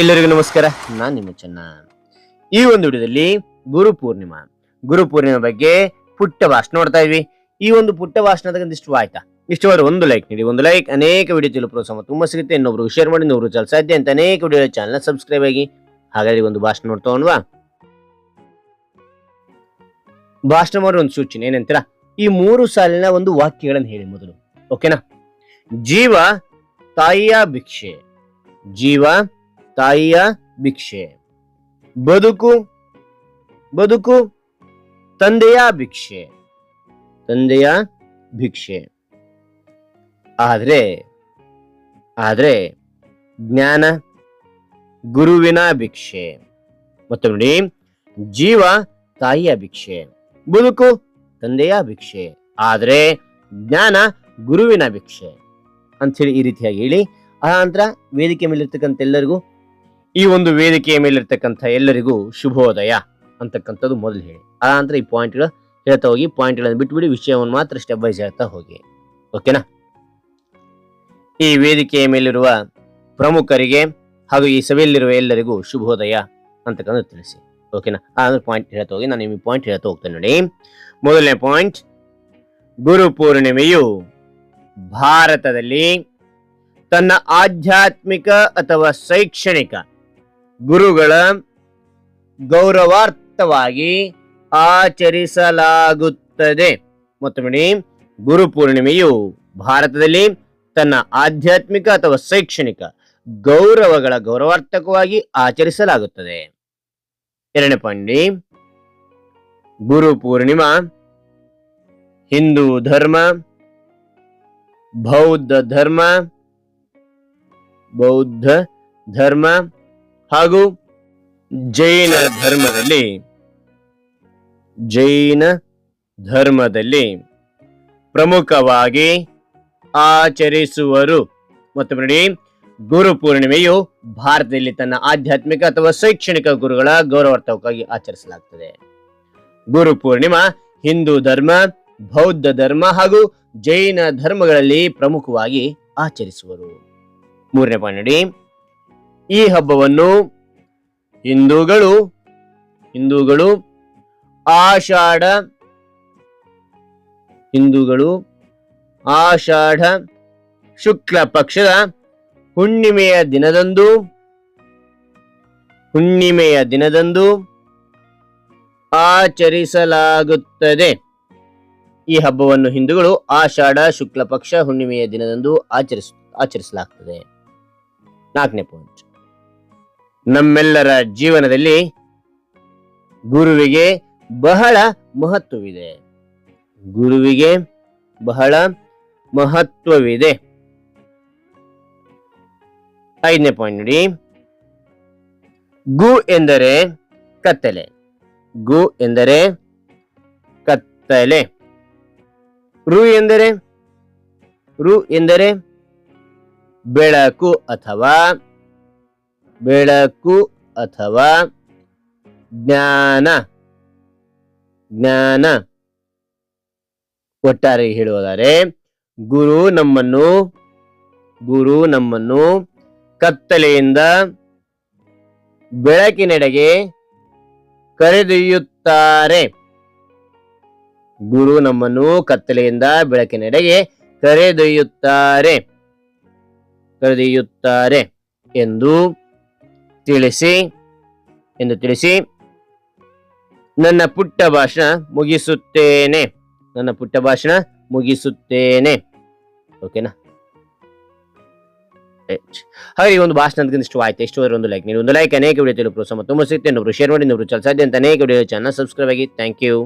ಎಲ್ಲರಿಗೂ ನಮಸ್ಕಾರ. ನಾನು ನಿಮ್ಮ ಚೆನ್ನ. ಈ ಒಂದು ವಿಡಿಯೋದಲ್ಲಿ ಗುರು ಪೂರ್ಣಿಮಾ. ಗುರು ಪೂರ್ಣಿಮಾ ಬಗ್ಗೆ ಪುಟ್ಟ ಭಾಷಣ ನೋಡ್ತಾ ಇದ್ವಿ. ಈ ಒಂದು ಪುಟ್ಟ ಭಾಷಣದಾಗ ಇಷ್ಟ ಆಯ್ತಾ? ಇಷ್ಟವಾದ ಒಂದು ಲೈಕ್ ನೀಡಿ. ಒಂದು ಲೈಕ್ ಅನೇಕ ವಿಡಿಯೋ ತಿಳಿಯಲು ಪ್ರೋತ್ಸಾಹ ತುಂಬ ಸಿಗುತ್ತೆ. ಇನ್ನೊಬ್ರು ಶೇರ್ ಮಾಡಿ ಇನ್ನೊಬ್ರು ಸಾಧ್ಯ ಅಂತ ಅನೇಕ ವಿಡಿಯೋ ಚಾನಲ್ ಸಬ್ಸ್ಕ್ರೈಬ್ ಆಗಿ. ಹಾಗಾದ್ರೆ ಒಂದು ಭಾಷಣ ನೋಡ್ತಾ ಅನ್ವಾ ಭಾಷಣ ಮಾಡೋ ಒಂದು ಸೂಚನೆ ಏನಂತೀರಾ? ಈ ಮೂರು ಸಾಲಿನ ಒಂದು ವಾಕ್ಯಗಳನ್ನು ಹೇಳಿ ಮೊದಲು. ಓಕೆನಾ ಜೀವ ತಾಯಿಯ ಭಿಕ್ಷೆ. ಜೀವ ತಾಯಿಯ ಭಿಕ್ಷೆ. ಬದುಕು ಬದುಕು ತಂದೆಯ ಭಿಕ್ಷೆ. ತಂದೆಯ ಭಿಕ್ಷೆ. ಆದ್ರೆ ಆದ್ರೆ ಜ್ಞಾನ ಗುರುವಿನ ಭಿಕ್ಷೆ. ಮತ್ತು ನೋಡಿ, ಜೀವ ತಾಯಿಯ ಭಿಕ್ಷೆ, ಬದುಕು ತಂದೆಯ ಭಿಕ್ಷೆ. ಆದ್ರೆ ಜ್ಞಾನ ಗುರುವಿನ ಭಿಕ್ಷೆ. ಅಂಥೇಳಿ ಈ ರೀತಿಯಾಗಿ ಹೇಳಿ, ಆ ನಂತರ ವೇದಿಕೆ ಮೇಲಿರ್ತಕ್ಕಂಥ ಎಲ್ಲರಿಗೂ ಈ ಒಂದು ವೇದಿಕೆಯ ಮೇಲಿರ್ತಕ್ಕಂಥ ಎಲ್ಲರಿಗೂ ಶುಭೋದಯ ಅಂತಕ್ಕಂಥದ್ದು ಮೊದಲು ಹೇಳಿ. ಆನಂತರ ನಂತರ ಈ ಪಾಯಿಂಟ್ಗಳು ಹೇಳ್ತಾ ಹೋಗಿ ಪಾಯಿಂಟ್ಗಳನ್ನು ಬಿಟ್ಬಿಡಿ, ವಿಷಯವನ್ನು ಮಾತ್ರ ಸ್ಟೆಪ್ ಬೈಸ್ ಹೇಳ್ತಾ ಹೋಗಿ. ಓಕೆನಾ ಈ ವೇದಿಕೆಯ ಮೇಲಿರುವ ಪ್ರಮುಖರಿಗೆ ಹಾಗೂ ಈ ಸಭೆಯಲ್ಲಿರುವ ಎಲ್ಲರಿಗೂ ಶುಭೋದಯ ಅಂತಕ್ಕಂಥ ತಿಳಿಸಿ. ಓಕೆನಾ ಆನಂತರ ಪಾಯಿಂಟ್ ಹೇಳ್ತಾ ಹೋಗಿ, ನಾನು ನಿಮಗೆ ಪಾಯಿಂಟ್ ಹೇಳ್ತಾ ಹೋಗ್ತೇನೆ ನೋಡಿ. ಮೊದಲನೇ ಪಾಯಿಂಟ್ ಗುರು ಪೂರ್ಣಿಮೆಯು ಭಾರತದಲ್ಲಿ ತನ್ನ ಆಧ್ಯಾತ್ಮಿಕ ಅಥವಾ ಶೈಕ್ಷಣಿಕ ಗುರುಗಳ ಗೌರವಾರ್ಥವಾಗಿ ಆಚರಿಸಲಾಗುತ್ತದೆ. ಮತ್ತೊಮ್ಮೆ, ಗುರು ಪೂರ್ಣಿಮೆಯು ಭಾರತದಲ್ಲಿ ತನ್ನ ಆಧ್ಯಾತ್ಮಿಕ ಅಥವಾ ಶೈಕ್ಷಣಿಕ ಗೌರವಗಳ ಗೌರವಾರ್ಥಕವಾಗಿ ಆಚರಿಸಲಾಗುತ್ತದೆ. ಎರಡನೇ ಪಾಯಿಂಟ್, ಗುರು ಪೂರ್ಣಿಮಾ, ಹಿಂದೂ ಧರ್ಮ, ಬೌದ್ಧ ಧರ್ಮ ಬೌದ್ಧ ಧರ್ಮ ಹಾಗೂ ಜೈನ ಧರ್ಮದಲ್ಲಿ ಜೈನ ಧರ್ಮದಲ್ಲಿ ಪ್ರಮುಖವಾಗಿ ಆಚರಿಸುವರು. ಮತ್ತು ನೋಡಿ ಗುರು ಪೂರ್ಣಿಮೆಯು ಭಾರತದಲ್ಲಿ ತನ್ನ ಆಧ್ಯಾತ್ಮಿಕ ಅಥವಾ ಶೈಕ್ಷಣಿಕ ಗುರುಗಳ ಗೌರವಾರ್ಥವಾಗಿ ಆಚರಿಸಲಾಗುತ್ತದೆ ಗುರು ಪೂರ್ಣಿಮಾ ಹಿಂದೂ ಧರ್ಮ, ಬೌದ್ಧ ಧರ್ಮ ಹಾಗೂ ಜೈನ ಧರ್ಮಗಳಲ್ಲಿ ಪ್ರಮುಖವಾಗಿ ಆಚರಿಸುವರು. ಮೂರನೇ ಪಾಯಿಂಟ್ ನೋಡಿ ಈ ಹಬ್ಬವನ್ನು ಹಿಂದೂಗಳು ಹಿಂದೂಗಳು ಆಷಾಢ ಹಿಂದೂಗಳು ಆಷಾಢ ಶುಕ್ಲ ಪಕ್ಷದ ಹುಣ್ಣಿಮೆಯ ದಿನದಂದು ಹುಣ್ಣಿಮೆಯ ದಿನದಂದು ಆಚರಿಸಲಾಗುತ್ತದೆ. ಈ ಹಬ್ಬವನ್ನು ಹಿಂದೂಗಳು ಆಷಾಢ ಶುಕ್ಲ ಪಕ್ಷ ಹುಣ್ಣಿಮೆಯ ದಿನದಂದು ಆಚರಿಸ ಆಚರಿಸಲಾಗುತ್ತದೆ ನಾಲ್ಕನೇ ಪಾಯಿಂಟ್ ನಮ್ಮೆಲ್ಲರ ಜೀವನದಲ್ಲಿ ಗುರುವಿಗೆ ಬಹಳ ಮಹತ್ವವಿದೆ. ಗುರುವಿಗೆ ಬಹಳ ಮಹತ್ವವಿದೆ. ಐದನೇ ಪಾಯಿಂಟ್ ನೋಡಿ. ಗು ಎಂದರೆ ಕತ್ತಲೆ. ಗು ಎಂದರೆ ಕತ್ತಲೆ. ರು ಎಂದರೆ ರು ಎಂದರೆ ಬೆಳಕು ಅಥವಾ ಬೆಳಕು ಅಥವಾ ಜ್ಞಾನ. ಜ್ಞಾನ. ಒಟ್ಟಾರೆ ಹೇಳುವುದಾದರೆ, ಗುರು ನಮ್ಮನ್ನು ಗುರು ನಮ್ಮನ್ನು ಕತ್ತಲೆಯಿಂದ ಬೆಳಕಿನೆಡೆಗೆ ಕರೆದೊಯ್ಯುತ್ತಾರೆ. ಗುರು ನಮ್ಮನ್ನು ಕತ್ತಲೆಯಿಂದ ಬೆಳಕಿನೆಡೆಗೆ ಕರೆದೊಯ್ಯುತ್ತಾರೆ. ಕರೆದೊಯ್ಯುತ್ತಾರೆ ಎಂದು ತಿಳಿಸಿ ಎಂದು ತಿಳಿಸಿ, ನನ್ನ ಪುಟ್ಟ ಭಾಷಣ ಮುಗಿಸುತ್ತೇನೆ. ನನ್ನ ಪುಟ್ಟ ಭಾಷಣ ಮುಗಿಸುತ್ತೇನೆ. ಓಕೆನಾ. ಹಾಗೆ ಒಂದು ಭಾಷಣ ಅದಕ್ಕಿಂತ ಇಷ್ಟ ಆಯ್ತು. ಇಷ್ಟು ಒಂದು ಲೈಕ್ ನೀವು ಒಂದು ಲೈಕ್ ಅನೇಕ ವಿಡಿಯೋ ಪ್ರೋತ್ಸಾಹ ತುಂಬ ಸಿಗ್ತೇನೆ ಶೇರ್ ಮಾಡಿ ನೀವು ಚಾನಲ್ ಸಬ್ಸ್ಕ್ರೈಬ್ ಆಗಿ. Thank you